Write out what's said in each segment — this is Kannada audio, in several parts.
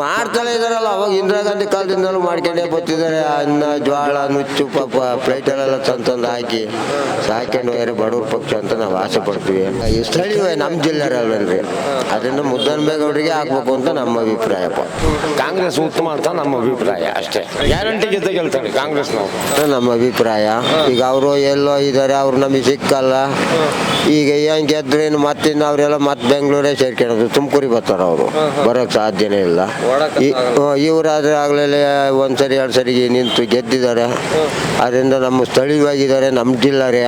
ಮಾಡ್ತಾನೆ ಇದಾರಲ್ಲ ಅವಾಗ ಇಂದಿರಾ ಗಾಂಧಿ ಕಾಲದಿಂದಲೂ ಮಾಡ್ಕೊಂಡೇ ಬರ್ತಿದ್ದಾರೆ. ಅನ್ನ ಜ್ವಾಳ ನುಚ್ಚು ಪಾಪ ಪ್ಲೇಟಲ್ಲೆಲ್ಲ ತಂದು ಹಾಕಿ ಸಾಕೊಂಡು ಹೋಗ್ಯಾರೆ ಬಡವ್ರ ಪಕ್ಷ ಅಂತ ನಾವು ಆಸೆ ಪಡ್ತೀವಿ. ಸ್ಥಳೀಯ ನಮ್ಮ ಅದನ್ನು ಮುದ್ದನ್ ಮುದ್ದನ್ಬೇಗೌಡರಿಗೆ ಹಾಕ್ಬೇಕು ಅಂತ ನಮ್ಮ ಅಭಿಪ್ರಾಯ ಕಾಂಗ್ರೆಸ್ ಉತ್ತಮ ಅಂತ ನಮ್ಮ ಅಭಿಪ್ರಾಯ ಅಷ್ಟೇ. ಗ್ಯಾರಂಟಿ ಜೊತೆ ಗೆಲ್ತಾರೆ ಕಾಂಗ್ರೆಸ್ ನಾವು ನಮ್ಮ ಅಭಿಪ್ರಾಯ. ಈಗ ಅವರು ಎಲ್ಲೋ ಇದ್ದಾರೆ ಅವ್ರು ನಮಗೆ ಸಿಕ್ಕಲ್ಲ. ಈಗ ಹೆಂಗೆ ಗೆದ್ರೇನು ಮತ್ತಿನ್ನು ಅವರೆಲ್ಲ ಮತ್ತೆ ಬೆಂಗಳೂರೇ ಸೇರ್ಕೊಳ್ಳೋದು ತುಮಕೂರಿಗೆ ಬರ್ತಾರೆ ಅವರು. ಬರೋಕ್ಕೆ ಸಾಧ್ಯನೇ ಇಲ್ಲ. ಇವರಾದ್ರೆ ಆಗಲೇ ಒಂದ್ಸರಿ ಎರಡು ಸರಿ ನಿಂತು ಗೆದ್ದಿದ್ದಾರೆ. ಅದರಿಂದ ನಮ್ಮ ಸ್ಥಳೀಯವಾಗಿದ್ದಾರೆ ನಮ್ಮ ಜಿಲ್ಲಾರೆ.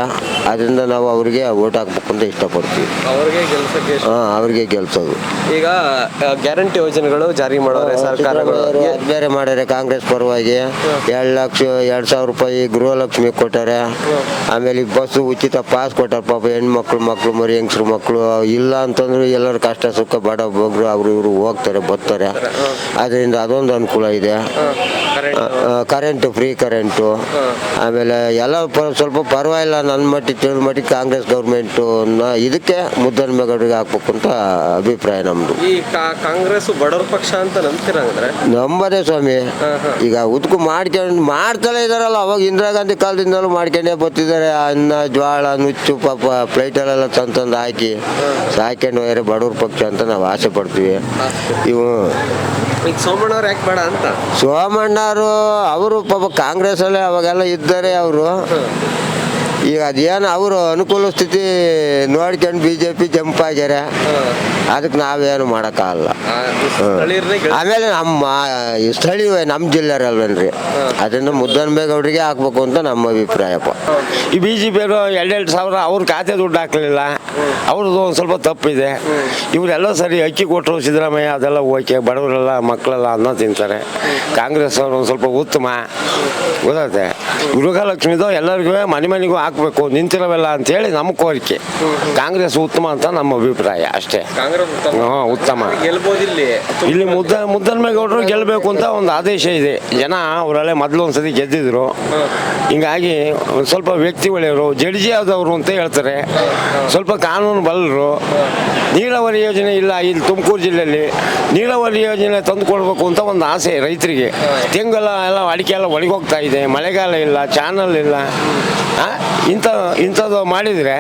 ಅದರಿಂದ ನಾವು ಅವ್ರಿಗೆ ಓಟ್ ಹಾಕ್ಬೇಕು ಅಂತ ಇಷ್ಟಪಡ್ತೀವಿ. ಹಾಂ ಅವ್ರಿಗೆ ಗೆಲ್ಸೋದು. ಈಗ ಗ್ಯಾರಂಟಿ ಯೋಜನೆಗಳು ಜಾರಿ ಮಾಡೋರೆ ಸರ್ಕಾರಗಳು. ಬೇರೆ ಮಾಡ್ಯಾರೆ ಕಾಂಗ್ರೆಸ್ ಪರವಾಗಿ. ಎರಡು ಲಕ್ಷ ಎರಡು ಸಾವಿರ ರೂಪಾಯಿ ಗೃಹಲಕ್ಷ್ಮಿ ಕೊಟ್ಟಾರೆ. ಆಮೇಲೆ ಈ ಬಸ್ಸು ಉಚಿತ ಪಾಸ್ ಕೊಟ್ಟಾರ ಪಾಪ ಹೆಣ್ಮಕ್ಳು ಮಕ್ಕಳು ಮರಿ ಹೆಂಗಸ್ರು ಮಕ್ಕಳು ಇಲ್ಲ ಅಂತಂದ್ರೆ ಎಲ್ಲರ ಕಷ್ಟ ಸುಖ ಬಡ ಬಗ್ರು ಅವರು ಇವರು ಹೋಗ್ತಾರೆ ಬರ್ತಾರೆ. ಅದರಿಂದ ಅದೊಂದು ಅನುಕೂಲ ಇದೆ. ಕರೆಂಟು ಫ್ರೀ ಕರೆಂಟು ಆಮೇಲೆ ಎಲ್ಲ ಪ- ಸ್ವಲ್ಪ ಪರವಾಗಿಲ್ಲ ನನ್ನ ಮಟ್ಟಿಗೆ ತಿಳಿದ ಮಟ್ಟಿಗೆ ಕಾಂಗ್ರೆಸ್ ಗೌರ್ಮೆಂಟು ಇದಕ್ಕೆ ಮುದ್ದನ್ಮೇಗೌಡರಿಗೆ ಹಾಕ್ಬೇಕು ಅಂತ ಅಭಿಪ್ರಾಯ ನಮ್ಮದು ಈ ಕಾ- ಕಾಂಗ್ರೆಸ್ ಬಡವರ ಪಕ್ಷ ಅಂತ ನಂಬ್ತೀರಂದ್ರೆ ನಂಬದೇ ಸ್ವಾಮಿ. ಈಗ ಉದ್ಕು ಮಾಡ್ಕೊಂಡು ಮಾಡ್ತಲೇ ಇದಾರಲ್ಲ ಅವಾಗ ಇಂದಿರಾ ಗಾಂಧಿ ಕಾಲದಿಂದಲೂ ಮಾಡ್ಕೊಂಡೇ ಬರ್ತಿದ್ದಾರೆ. ಅನ್ನ ಜ್ವಾಳ ನುಚ್ಚು ಪಾಪ ಪ್ಲೇಟಲ್ಲೆಲ್ಲ ತಂದು ಹಾಕಿ ಸಾಕೊಂಡು ಹೋಗ್ಯಾರೆ ಬಡವ್ರ ಪಕ್ಷ ಅಂತ ನಾವು ಆಸೆ ಪಡ್ತೀವಿ. ಇವು ಈಗ ಸೋಮಣ್ಣವ್ರು ಯಾಕೆ ಬೇಡ ಅಂತ? ಸೋಮಣ್ಣವರು ಅವರು ಪಾಪ ಕಾಂಗ್ರೆಸ್ಸಲ್ಲೇ ಅವಾಗೆಲ್ಲ ಇದ್ದಾರೆ ಅವರು. ಈಗ ಅದೇನು ಅವರು ಅನುಕೂಲ ಸ್ಥಿತಿ ನೋಡ್ಕೊಂಡು ಬಿ ಜೆ ಪಿ ಜಂಪ್ ಆಗ್ಯಾರ ಅದಕ್ಕೆ ನಾವೇನು ಮಾಡೋಕ್ಕಾಗಲ್ಲ ಆಮೇಲೆ ನಮ್ಮ ಈ ಸ್ಥಳೀಯ ನಮ್ಮ ಜಿಲ್ಲೆಯಲ್ವೇನ್ರಿ ಅದರಿಂದ ಮುದ್ದನ್ಬೇಗೌಡರಿಗೆ ಹಾಕ್ಬೇಕು ಅಂತ ನಮ್ಮ ಅಭಿಪ್ರಾಯಪ್ಪ ಈ ಬಿ ಜೆ ಪಿಯವರು ಎರಡೆರಡು ಸಾವಿರ ಅವ್ರ ಖಾತೆ ದುಡ್ಡು ಹಾಕಲಿಲ್ಲ. ಅವ್ರದ್ದು ಒಂದು ಸ್ವಲ್ಪ ತಪ್ಪಿದೆ. ಇವರೆಲ್ಲ ಸರಿ ಅಕ್ಕಿ ಕೊಟ್ಟರು ಸಿದ್ದರಾಮಯ್ಯ ಅದೆಲ್ಲ ಓಕೆ ಬಡವರೆಲ್ಲ ಮಕ್ಕಳೆಲ್ಲ ಅನ್ನ ತಿಂತಾರೆ. ಕಾಂಗ್ರೆಸ್ ಅವರು ಒಂದು ಸ್ವಲ್ಪ ಉತ್ತಮ. ಗೊತ್ತೈತೆ ಗೃಹಲಕ್ಷ್ಮಿದು ಎಲ್ಲರಿಗೂ ಮನೆ ಮನೆಗೂ ಹಾಕಬೇಕು ನಿಂತಿರವೆಲ್ಲ ಅಂತೇಳಿ ನಮ್ಮ ಕೋರಿಕೆ. ಕಾಂಗ್ರೆಸ್ ಉತ್ತಮ ಅಂತ ನಮ್ಮ ಅಭಿಪ್ರಾಯ ಅಷ್ಟೇ. ಹ್ಞೂ ಉತ್ತಮ. ಇಲ್ಲಿ ಇಲ್ಲಿ ಮುದ್ದ ಮುದ್ದನ್ಮೇಗೌಡರು ಗೆಲ್ಲಬೇಕು ಅಂತ ಒಂದು ಆದೇಶ ಇದೆ. ಜನ ಅವರಲ್ಲೇ ಮೊದಲು ಒಂದ್ಸತಿ ಗೆದ್ದಿದ್ರು. ಹಿಂಗಾಗಿ ಸ್ವಲ್ಪ ವ್ಯಕ್ತಿ ಒಳ್ಳೆಯವರು ಜಡ್ಜಿ ಆದವರು ಅಂತ ಹೇಳ್ತಾರೆ. ಸ್ವಲ್ಪ ಕಾನೂನು ಬಲ್ಲರು ನೀರಾವರಿ ಯೋಜನೆ ಇಲ್ಲ ಇಲ್ಲಿ ತುಮಕೂರು ಜಿಲ್ಲೆಯಲ್ಲಿ ನೀರಾವರಿ ಯೋಜನೆ ತಂದು ಕೊಡ್ಬೇಕು ಅಂತ ಒಂದು ಆಸೆ ರೈತರಿಗೆ. ತೆಂಗೆಲ್ಲ ಎಲ್ಲ ಅಡಿಕೆ ಎಲ್ಲ ಒಳಗೋಗ್ತಾ ಇದೆ. ಮಳೆಗಾಲ ಇಲ್ಲ ಚಾನಲ್ ಇಲ್ಲ. ಇಂಥ ಇಂಥದ್ದು ಮಾಡಿದರೆ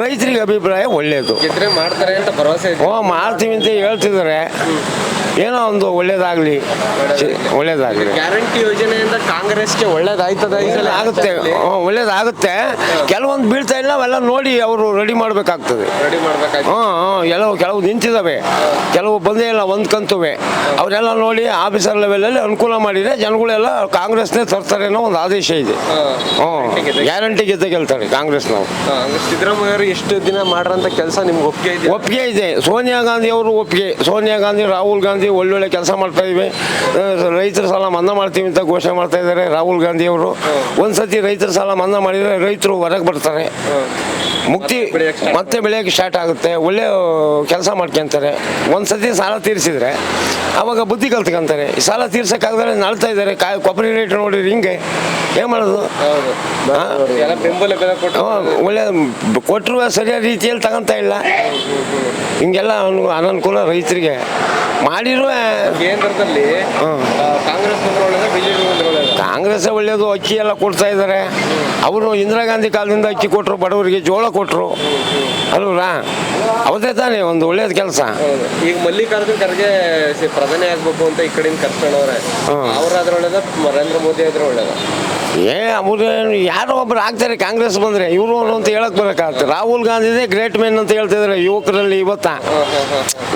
ರೈತರಿಗೆ ಅಭಿಪ್ರಾಯ ಒಳ್ಳೆಯದು ಮಾಡ್ತಾರೆ ಅಂತ ಭರವಸೆ ಓ ಮಾಡ್ತೀವಿ ಅಂತ ಹೇಳ್ತಿದ್ದಾರೆ. ಏನೋ ಒಂದು ಒಳ್ಳೇದಾಗ್ಲಿ. ಒಳ್ಳೇದಾಗ್ಲಿ. ಗ್ಯಾರಂಟಿ ಯೋಜನೆಯಿಂದ ಕಾಂಗ್ರೆಸ್ಗೆ ಒಳ್ಳೇದಾಯ್ತದ ಆಗುತ್ತೆ ಒಳ್ಳೇದಾಗುತ್ತೆ. ಕೆಲವೊಂದು ಬೀಳ್ತಾ ಇಲ್ಲ ಅವೆಲ್ಲ ನೋಡಿ ಅವರು ರೆಡಿ ಮಾಡಬೇಕಾಗ್ತದೆ. ರೆಡಿ ಎಲ್ಲವು ಕೆಲವು ನಿಂತಿದ್ದಾವೆ ಕೆಲವು ಬಂದೇ ಇಲ್ಲ ಒಂದು ಕಂತುವೆ. ಅವರೆಲ್ಲ ನೋಡಿ ಆಫೀಸರ್ ಲೆವೆಲಲ್ಲಿ ಅನುಕೂಲ ಮಾಡಿದರೆ ಜನಗಳೆಲ್ಲ ಕಾಂಗ್ರೆಸ್ನೇ ತರ್ತಾರೆ ಅನ್ನೋ ಒಂದು ಆದೇಶ ಇದೆ. ಹ್ಞೂ ಗ್ಯಾರಂಟಿ ಗೆದ್ದ ಗೆಲ್ತಾರೆ ಕಾಂಗ್ರೆಸ್ ನಾವು ಸಿದ್ದರಾಮಯ್ಯ ಅವರು ಎಷ್ಟು ದಿನ ಮಾಡ್ರಂತ ಕೆಲಸ ನಿಮ್ಗೆ ಒಪ್ಪಿಗೆ ಇದೆ ಒಪ್ಪಿಗೆ ಇದೆ. ಸೋನಿಯಾ ಗಾಂಧಿ ಅವರು ಒಪ್ಪಿಗೆ. ಸೋನಿಯಾ ಗಾಂಧಿ ರಾಹುಲ್ ಗಾಂಧಿ ಒಳ್ಳೊಳ್ಳೆ ಕೆಲಸ ಮಾಡ್ತಾ ಇದ್ದೀವಿ ರೈತರ ಸಾಲ ಮನ್ನಾ ಮಾಡ್ತೀವಿ ಅಂತ ಘೋಷಣೆ ಮಾಡ್ತಾ ಇದ್ದಾರೆ ರಾಹುಲ್ ಗಾಂಧಿ ಅವರು. ಒಂದ್ಸತಿ ರೈತರ ಸಾಲ ಮನ್ನಾ ಮಾಡಿದರೆ ರೈತರು ಹೊರಗೆ ಬರ್ತಾರೆ. ಮುಕ್ತಿ ಮತ್ತೆ ಬೆಳೆಯಕ್ಕೆ ಸ್ಟಾರ್ಟ್ ಆಗುತ್ತೆ. ಒಳ್ಳೆ ಕೆಲಸ ಮಾಡ್ಕೊಂತಾರೆ ಒಂದ್ಸತಿ ಸಾಲ ತೀರಿಸಿದ್ರೆ ಅವಾಗ ಬುದ್ಧಿ ಕಲ್ತ್ಕೊಂತಾರೆ. ಈ ಸಾಲ ತೀರ್ಸಕ್ಕಾಗದ್ರೆ ನಳ್ತಾ ಇದ್ದಾರೆ. ಕಾಯಿ ಕೊಬ್ಬರಿ ರೇಟ್ ನೋಡಿರಿ ಹಿಂಗೆ. ಏನು ಮಾಡೋದು? ಒಳ್ಳೆ ಕೊಟ್ಟರು ಸರಿಯಾದ ರೀತಿಯಲ್ಲಿ ತಗೊಂತ ಇಲ್ಲ. ಹಿಂಗೆಲ್ಲ ಅನು- ಅನನುಕೂಲ ರೈತರಿಗೆ. ಮಾಡಿರುವ ಕೇಂದ್ರದಲ್ಲಿ ಕಾಂಗ್ರೆಸ್ ಕಾಂಗ್ರೆಸ್ ಒಳ್ಳೆಯದು ಅಕ್ಕಿ ಎಲ್ಲ ಕೊಡ್ತಾ ಇದ್ದಾರೆ ಅವರು ಇಂದಿರಾ ಗಾಂಧಿ ಕಾಲದಿಂದ ಅಕ್ಕಿ ಕೊಟ್ಟರು ಬಡವರಿಗೆ ಜೋಳ ಕೊಟ್ಟರು ಅಲ್ವರಾ ಅವತ್ತೇ ತಾನೇ ಒಂದು ಒಳ್ಳೇದು ಕೆಲಸ. ಈಗ ಮಲ್ಲಿಕಾರ್ಜುನ್ ಖರ್ಗೆ ಪ್ರಧಾನಿ ಆಗ್ಬೇಕು ಅಂತ ಈ ಕಡೆಯಿಂದ ಕರ್ಕೊಂಡವ್ರೆ ಅವರಾದ್ರೆ ಅವ್ರಾದ್ರೆ ಒಳ್ಳೇದ ನರೇಂದ್ರ ಮೋದಿ ಆದ್ರೆ ಒಳ್ಳೇದ ಏ ಅವರು ಯಾರೋ ಒಬ್ರು ಆಗ್ತಾರೆ ಕಾಂಗ್ರೆಸ್ ಬಂದರೆ ಇವರು ಅಂತ ಹೇಳಕ್ ಬರೋಕ್ಕಾಗತ್ತೆ ರಾಹುಲ್ ಗಾಂಧಿನೇ ಗ್ರೇಟ್ ಮೆನ್ ಅಂತ ಹೇಳ್ತಿದ್ದಾರೆ ಯುವಕರಲ್ಲಿ ಇವತ್ತ.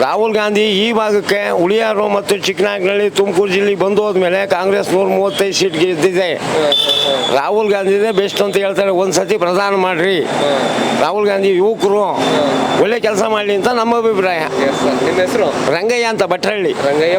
ರಾಹುಲ್ ಗಾಂಧಿ ಈ ಭಾಗಕ್ಕೆ ಉಳಿಯಾರು ಮತ್ತು ಚಿಕ್ಕನಾಗ್ನಳ್ಳಿ ತುಮಕೂರು ಜಿಲ್ಲೆ ಬಂದು ಹೋದ್ಮೇಲೆ ಕಾಂಗ್ರೆಸ್ ನೂರ ಮೂವತ್ತೈದು ಸೀಟ್ ಗೆದ್ದಿದೆ. ರಾಹುಲ್ ಗಾಂಧಿನೇ ಬೆಸ್ಟ್ ಅಂತ ಹೇಳ್ತಾರೆ ಒಂದ್ಸತಿ ಪ್ರಧಾನ ಮಾಡ್ರಿ. ರಾಹುಲ್ ಗಾಂಧಿ ಯುವಕರು ಒಳ್ಳೆ ಕೆಲಸ ಮಾಡಲಿ ಅಂತ ನಮ್ಮ ಅಭಿಪ್ರಾಯ. ನಿಮ್ಮ ಹೆಸರು? ರಂಗಯ್ಯ ಅಂತ ಭಟ್ರಹಳ್ಳಿ ರಂಗಯ್ಯ